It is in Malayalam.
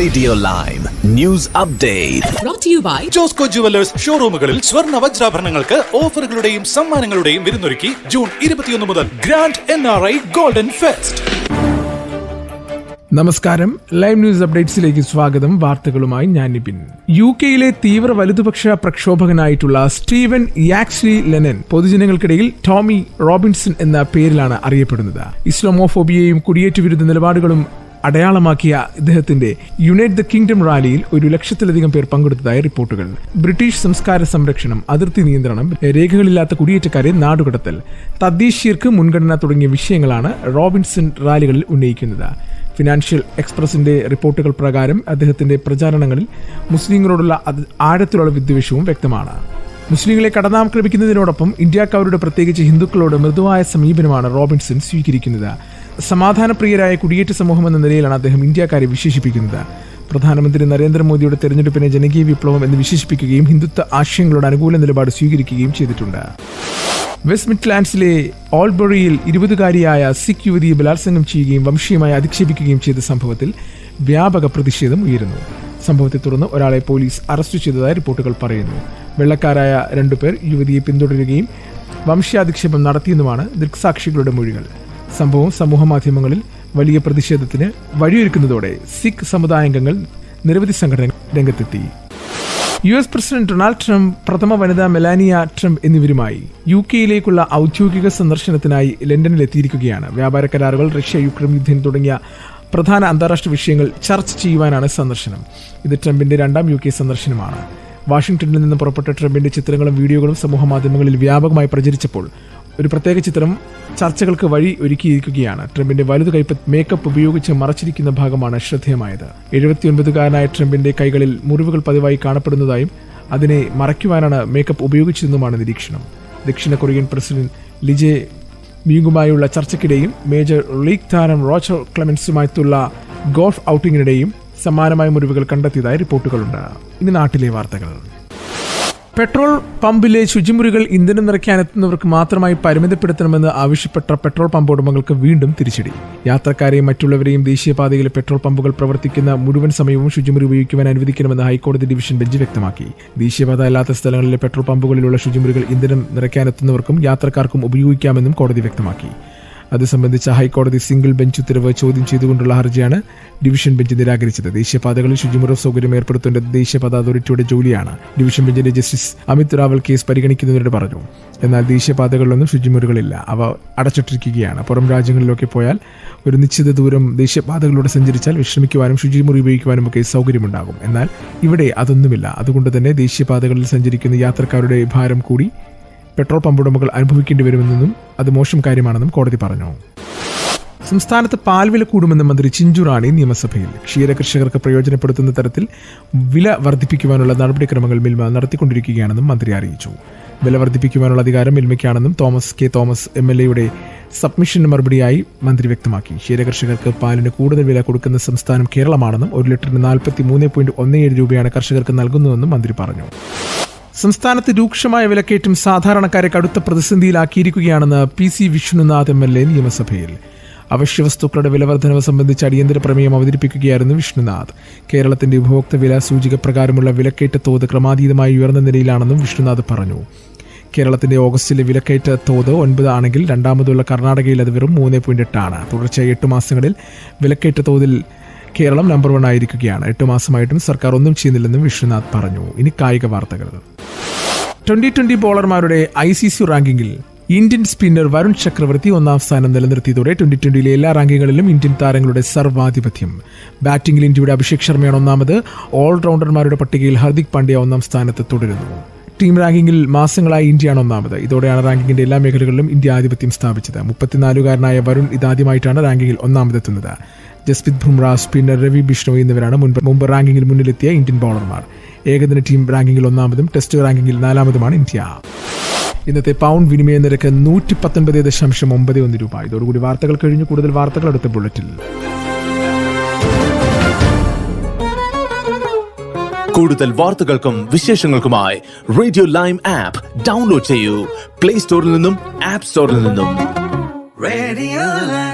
Radio lime news update Josco jewellers ഷോറൂമുകളിൽ സ്വർണ വജ്രാഭരണങ്ങൾക്ക് ഓഫറുകളുടെയും സമ്മാനങ്ങളുടെയും വിരുന്നൊരുക്കി ജൂൺ ഇരുപത്തിയൊന്ന് മുതൽ grand N R I golden fest. നമസ്കാരം. ലൈവ് ന്യൂസ് അപ്ഡേറ്റ്സിലേക്ക് സ്വാഗതം. വാർത്തകളുമായി ഞാൻ നിപിൻ. യു കെയിലെ തീവ്ര വലതുപക്ഷ പ്രക്ഷോഭകനായിട്ടുള്ള സ്റ്റീവൻ യാക്സ്ലി ലെനൻ പൊതുജനങ്ങൾക്കിടയിൽ ടോമി റോബിൻസൺ എന്ന പേരിലാണ് അറിയപ്പെടുന്നത്. ഇസ്ലാമോഫോബിയയും കുടിയേറ്റ വിരുദ്ധ നിലപാടുകളും അടയാളമാക്കിയ ഇദ്ദേഹത്തിന്റെ യുണൈറ്റ് ദ കിങ്ഡം റാലിയിൽ ഒരു ലക്ഷത്തിലധികം പേർ പങ്കെടുത്തതായി റിപ്പോർട്ടുകൾ. ബ്രിട്ടീഷ് സംസ്കാര സംരക്ഷണം അതിർത്തി നിയന്ത്രണം രേഖകളില്ലാത്ത കുടിയേറ്റക്കാരെ നാടുകടത്തൽ തദ്ദേശീയർക്ക് മുൻഗണന തുടങ്ങിയ വിഷയങ്ങളാണ് റോബിൻസൺ റാലികളിൽ ഉന്നയിക്കുന്നത്. ഫിനാൻഷ്യൽ എക്സ്പ്രസിന്റെ റിപ്പോർട്ടുകൾ പ്രകാരം അദ്ദേഹത്തിന്റെ പ്രചാരണങ്ങളിൽ മുസ്ലിങ്ങളോടുള്ള ആഴത്തിലുള്ള വിദ്വേഷവും വ്യക്തമാണ്. മുസ്ലിങ്ങളെ കടന്നാക്രമിക്കുന്നതിനോടൊപ്പം ഇന്ത്യക്കാരുടെ പ്രത്യേകിച്ച് ഹിന്ദുക്കളോട് മൃദുവായ സമീപനമാണ് റോബിൻസൺ സ്വീകരിക്കുന്നത്. സമാധാനപ്രിയരായ കുടിയേറ്റ സമൂഹം എന്ന നിലയിലാണ് അദ്ദേഹം ഇന്ത്യക്കാരെ വിശേഷിപ്പിക്കുന്നത്. പ്രധാനമന്ത്രി നരേന്ദ്രമോദിയുടെ തെരഞ്ഞെടുപ്പിനെ ജനകീയ വിപ്ലവം എന്ന് വിശേഷിപ്പിക്കുകയും ഹിന്ദുത്വ ആശയങ്ങളോട് അനുകൂല നിലപാട് സ്വീകരിക്കുകയും ചെയ്തിട്ടുണ്ട്. വെസ്റ്റ് മിഡ്ലാൻഡ്സിലെ ഓൾബറിയിൽ ഇരുപതുകാരിയായ സിഖ് യുവതിയെ ബലാത്സംഗം ചെയ്യുകയും വംശീയമായി അധിക്ഷേപിക്കുകയും ചെയ്ത സംഭവത്തിൽ വ്യാപക പ്രതിഷേധം ഉയരുന്നു. സംഭവത്തെ തുടർന്ന് ഒരാളെ പോലീസ് അറസ്റ്റ് ചെയ്തതായി റിപ്പോർട്ടുകൾ പറയുന്നു. വെള്ളക്കാരായ രണ്ടുപേർ യുവതിയെ പിന്തുടരുകയും വംശീയാധിക്ഷേപം നടത്തിയെന്നുമാണ് ദൃക്സാക്ഷികളുടെ മൊഴികൾ. സംഭവം സമൂഹ മാധ്യമങ്ങളിൽ വലിയ പ്രതിഷേധത്തിന് വഴിയൊരുക്കുന്നതോടെ സിഖ് സമുദായാംഗങ്ങൾ നിരവധി സംഘടനകൾ രംഗത്തെത്തി. U S president Donald Trump പ്രഥമ വനിത മെലാനിയ ട്രംപ് എന്നിവരുമായി യു കെയിലേക്കുള്ള ഔദ്യോഗിക സന്ദർശനത്തിനായി ലണ്ടനിൽ എത്തിയിരിക്കുകയാണ് വ്യാപാര കരാറുകൾ റഷ്യ യുക്രൈൻ യുദ്ധം തുടങ്ങിയ പ്രധാന അന്താരാഷ്ട്ര വിഷയങ്ങൾ ചർച്ച ചെയ്യുവാനാണ് സന്ദർശനം. ഇത് ട്രംപിന്റെ രണ്ടാം യു കെ സന്ദർശനമാണ്. വാഷിംഗ്ടണിൽ നിന്ന് പുറപ്പെട്ട ട്രംപിന്റെ ചിത്രങ്ങളും വീഡിയോകളും സമൂഹ മാധ്യമങ്ങളിൽ വ്യാപകമായി പ്രചരിച്ചപ്പോൾ ഒരു പ്രത്യേക ചിത്രം ചർച്ചകൾക്ക് വഴി ഒരുക്കിയിരിക്കുകയാണ്. ട്രംപിന്റെ വലുത് കൈപ്പ് മേക്കപ്പ് ഉപയോഗിച്ച് മറച്ചിരിക്കുന്ന ഭാഗമാണ് ശ്രദ്ധേയമായത്. എഴുപത്തിയൊൻപതുകാരനായ ട്രംപിന്റെ കൈകളിൽ മുറിവുകൾ പതിവായി കാണപ്പെടുന്നതായും അതിനെ മറയ്ക്കുവാനാണ് മേക്കപ്പ് ഉപയോഗിച്ചതെന്നുമാണ് നിരീക്ഷണം. ദക്ഷിണ കൊറിയൻ പ്രസിഡന്റ് ലിജെ മീഗുമായുള്ള ചർച്ചയ്ക്കിടെയും മേജർ ലീഗ് താരം റോച്ചർ ക്ലെമൻസുമായിട്ടുള്ള ഗോൾഫ് ഔട്ടിങ്ങിനിടെയും സമാനമായ മുറിവുകൾ കണ്ടെത്തിയതായി റിപ്പോർട്ടുകളുണ്ട്. ഇനി നാട്ടിലെ വാർത്തകൾ. പെട്രോൾ പമ്പിലെ ശുചിമുറികൾ ഇന്ധനം നിറയ്ക്കാനെത്തുന്നവർക്ക് മാത്രമായി പരിമിതപ്പെടുത്തണമെന്ന് ആവശ്യപ്പെട്ട പെട്രോൾ പമ്പ് ഉടമകൾക്ക് വീണ്ടും തിരിച്ചടി. യാത്രക്കാരെയും മറ്റുള്ളവരെയും ദേശീയപാതയിലെ പെട്രോൾ പമ്പുകൾ പ്രവർത്തിക്കുന്ന മുഴുവൻ സമയവും ശുചിമുറി ഉപയോഗിക്കുവാൻ അനുവദിക്കണമെന്ന് ഹൈക്കോടതി ഡിവിഷൻ ബെഞ്ച് വ്യക്തമാക്കി. ദേശീയപാത അല്ലാത്ത സ്ഥലങ്ങളിലെ പെട്രോൾ പമ്പുകളിലുള്ള ശുചിമുറികൾ ഇന്ധനം നിറയ്ക്കാനെത്തുന്നവർക്കും യാത്രക്കാർക്കും ഉപയോഗിക്കാമെന്നും കോടതി വ്യക്തമാക്കി. അത് സംബന്ധിച്ച ഹൈക്കോടതി സിംഗിൾ ബെഞ്ച് ഉത്തരവ് ചോദ്യം ചെയ്തുകൊണ്ടുള്ള ഹർജിയാണ് ഡിവിഷൻ ബെഞ്ച് നിരാകരിച്ചത്. ദേശീയപാതകളിൽ ശുചിമുറ സൗകര്യം ഏർപ്പെടുത്തേണ്ട ദേശീയപാത അതോറിറ്റിയുടെ ജോലിയാണ്. ഡിവിഷൻ ബെഞ്ചിന്റെ ജസ്റ്റിസ് അമിത് റാവൽ കേസ് പരിഗണിക്കുന്നതിനോട് പറഞ്ഞു. എന്നാൽ ദേശീയപാതകളിലൊന്നും ശുചിമുറികളില്ല. അവ അടച്ചിട്ടിരിക്കുകയാണ്. പുറം രാജ്യങ്ങളിലൊക്കെ പോയാൽ ഒരു നിശ്ചിത ദൂരം ദേശീയപാതകളിലൂടെ സഞ്ചരിച്ചാൽ വിശ്രമിക്കുവാനും ശുചിമുറി ഉപയോഗിക്കുവാനും ഒക്കെ സൗകര്യമുണ്ടാകും. എന്നാൽ ഇവിടെ അതൊന്നുമില്ല. അതുകൊണ്ട് തന്നെ ദേശീയപാതകളിൽ സഞ്ചരിക്കുന്ന യാത്രക്കാരുടെ ഭാരം കൂടി പെട്രോൾ പമ്പ് ഉടമകൾ അനുഭവിക്കേണ്ടി വരുമെന്നും അത് മോശം കാര്യമാണെന്നും കോടതി പറഞ്ഞു. സംസ്ഥാനത്ത് പാൽവില കൂടുമെന്ന് മന്ത്രി ചിഞ്ചു റാണി നിയമസഭയിൽ. ക്ഷീര കർഷകർക്ക് പ്രയോജനപ്പെടുത്തുന്ന തരത്തിൽ വില വർദ്ധിപ്പിക്കുവാനുള്ള നടപടിക്രമങ്ങൾ മിൽമ നടത്തിക്കൊണ്ടിരിക്കുകയാണെന്നും മന്ത്രി അറിയിച്ചു. വില വർദ്ധിപ്പിക്കുവാനുള്ള അധികാരം മിൽമയ്ക്കാണെന്നും Thomas K Thomas M L എയുടെ സബ്മിഷന് മറുപടിയായി മന്ത്രി വ്യക്തമാക്കി. ക്ഷീരകർഷകർക്ക് പാലിന് കൂടുതൽ വില കൊടുക്കുന്ന സംസ്ഥാനം കേരളമാണെന്നും ഒരു ലിറ്ററിന് നാൽപ്പത്തി മൂന്ന് പോയിന്റ് ഒന്ന് ഏഴ് രൂപയാണ് കർഷകർക്ക് നൽകുന്നതെന്നും മന്ത്രി പറഞ്ഞു. സംസ്ഥാനത്ത് രൂക്ഷമായ വിലക്കയറ്റം സാധാരണക്കാരെ കടുത്ത പ്രതിസന്ധിയിലാക്കിയിരിക്കുകയാണെന്ന് P C Vishnunath M L A നിയമസഭയിൽ. അവശ്യവസ്തുക്കളുടെ വിലവർദ്ധനവ് സംബന്ധിച്ച് അടിയന്തര പ്രമേയം അവതരിപ്പിക്കുകയായിരുന്നു വിഷ്ണുനാഥ് കേരളത്തിന്റെ ഉപഭോക്തൃ വില സൂചിക പ്രകാരമുള്ള വിലക്കയറ്റ തോത് ക്രമാതീതമായി ഉയർന്ന നിലയിലാണെന്നും വിഷ്ണുനാഥ് പറഞ്ഞു. കേരളത്തിന്റെ ഓഗസ്റ്റിലെ വിലക്കയറ്റ തോത് ഒൻപതാണെങ്കിൽ രണ്ടാമതുള്ള കർണാടകയിൽ അത് വെറും മൂന്ന് പോയിന്റ് എട്ടാണ് തുടർച്ചയായി എട്ട് മാസങ്ങളിൽ വിലക്കയറ്റ തോതിൽ കേരളം നമ്പർ വൺ ആയിരിക്കുകയാണ്. എട്ട് മാസമായിട്ടും സർക്കാർ ഒന്നും ചെയ്യുന്നില്ലെന്നും വിശ്വനാഥ് പറഞ്ഞു. ഇനി കായിക വാർത്തകൾ. ട്വന്റി ട്വന്റി ബോളർമാരുടെ ഐ സി സി റാങ്കിങ്ങിൽ ഇന്ത്യൻ സ്പിന്നർ വരുൺ ചക്രവർത്തി ഒന്നാം സ്ഥാനം നിലനിർത്തിയതോടെ ട്വന്റി ട്വന്റിയിലെ എല്ലാ റാങ്കിങ്ങുകളിലും ഇന്ത്യൻ താരങ്ങളുടെ സർവാധിപത്യം. ബാറ്റിംഗിൽ ഇന്ത്യയുടെ അഭിഷേക് ശർമ്മയാണ് ഒന്നാമത്. ഓൾറൗണ്ടർമാരുടെ പട്ടികയിൽ ഹർദിക് പാണ്ഡ്യ ഒന്നാം സ്ഥാനത്ത് തുടരുന്നു. ടീം റാങ്കിങ്ങിൽ മാസങ്ങളായി ഇന്ത്യയാണ് ഒന്നാമത്. ഇതോടെയാണ് റാങ്കിങ്ങിന്റെ എല്ലാ മേഖലകളിലും ഇന്ത്യ ആധിപത്യം സ്ഥാപിച്ചത്. മുപ്പത്തിനാലുകാരനായ വരുൺ ഇതാദ്യമായിട്ടാണ് റാങ്കിങ്ങിൽ ഒന്നാമതെത്തുന്നത്. ജസ്പ്രീത് ബുംറ സ്പിന്നർ രവി ബിഷ്ണോയ് എന്നിവരാണ് മുൻപ് മുമ്പ് റാങ്കിങ്ങിൽ മുന്നിലെത്തിയ ഇന്ത്യൻ ബൗളർമാർ. ഏകദിന ടീം റാങ്കിങ്ങിൽ ഒന്നാമതും ടെസ്റ്റ് റാങ്കിങ്ങിൽ നാലാമതുമാണ് ഇന്ത്യ. ഇന്നത്തെ പൗണ്ട് വിനിമയ നിരക്ക് നൂറ്റി പത്തൊൻപത് ദശാംശം ഒമ്പത് ഒന്ന് രൂപ. ഇതോടുകൂടി വാർത്തകൾ കഴിഞ്ഞു. കൂടുതൽ വാർത്തകൾ അടുത്ത ബുള്ളറ്റിൽ. കൂടുതൽ വാർത്തകൾക്കും വിശേഷങ്ങൾക്കുമായി റേഡിയോ ലൈം ആപ്പ് ഡൗൺലോഡ് ചെയ്യൂ. പ്ലേ സ്റ്റോറിൽ നിന്നും ആപ്പ് സ്റ്റോറിൽ നിന്നും. റേഡിയോ.